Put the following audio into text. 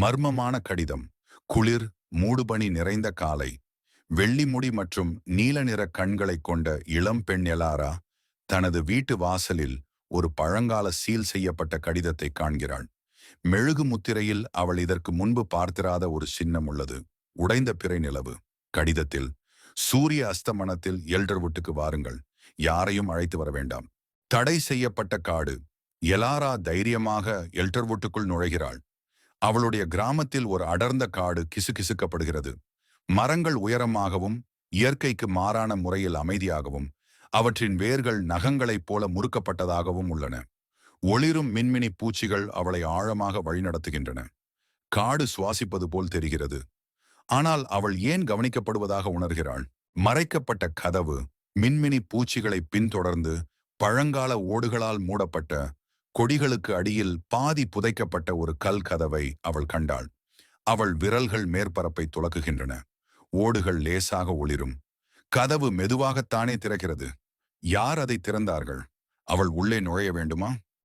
மர்மமான கடிதம் குளிர் மூடுபனி நிறைந்த காலை வெள்ளி முடி மற்றும் நீல நிற கண்களைக் கொண்ட இளம் பெண் எலாரா தனது வீட்டு வாசலில் ஒரு பழங்கால சீல் செய்யப்பட்ட கடிதத்தை காண்கிறாள். மெழுகு முத்திரையில் அவள் இதற்கு முன்பு பார்த்திராத ஒரு சின்னம் உள்ளது. உடைந்த பிறை நிலவு. கடிதத்தில் சூரிய அஸ்தமனத்தில் எல்டர்வுட்டுக்கு வாருங்கள். யாரையும் அழைத்து வர வேண்டாம். தடை செய்யப்பட்ட காடு. எலாரா தைரியமாக எல்டர்வுட்டுக்குள் நுழைகிறாள். அவளுடைய கிராமத்தில் ஒரு அடர்ந்த காடு கிசுகிசுக்கப்படுகிறது. மரங்கள் உயரமாகவும் இயற்கைக்கு மாறான முறையில் அமைதியாகவும் அவற்றின் வேர்கள் நகங்களைப் போல முறுக்கப்பட்டதாகவும் உள்ளன. ஒளிரும் மின்மினி பூச்சிகள் அவளை ஆழமாக வழிநடத்துகின்றன. காடு சுவாசிப்பது போல் தெரிகிறது. ஆனால் அவள் ஏன் கவனிக்கப்படுவதாக உணர்கிறாள்? மறைக்கப்பட்ட கதவு மின்மினி பூச்சிகளை பின்தொடர்ந்து பழங்கால ஓடுகளால் மூடப்பட்ட கொடிகளுக்கு அடியில் பாதி புதைக்கப்பட்ட ஒரு கல் கதவை அவள் கண்டாள். அவள் விரல்கள் மேற்பரப்பை துலக்குகின்றன. ஓடுகள் லேசாக ஒளிரும். கதவு மெதுவாகத்தானே திறக்கிறது. யார் அதை திறந்தார்கள்? அவள் உள்ளே நுழைய வேண்டுமா?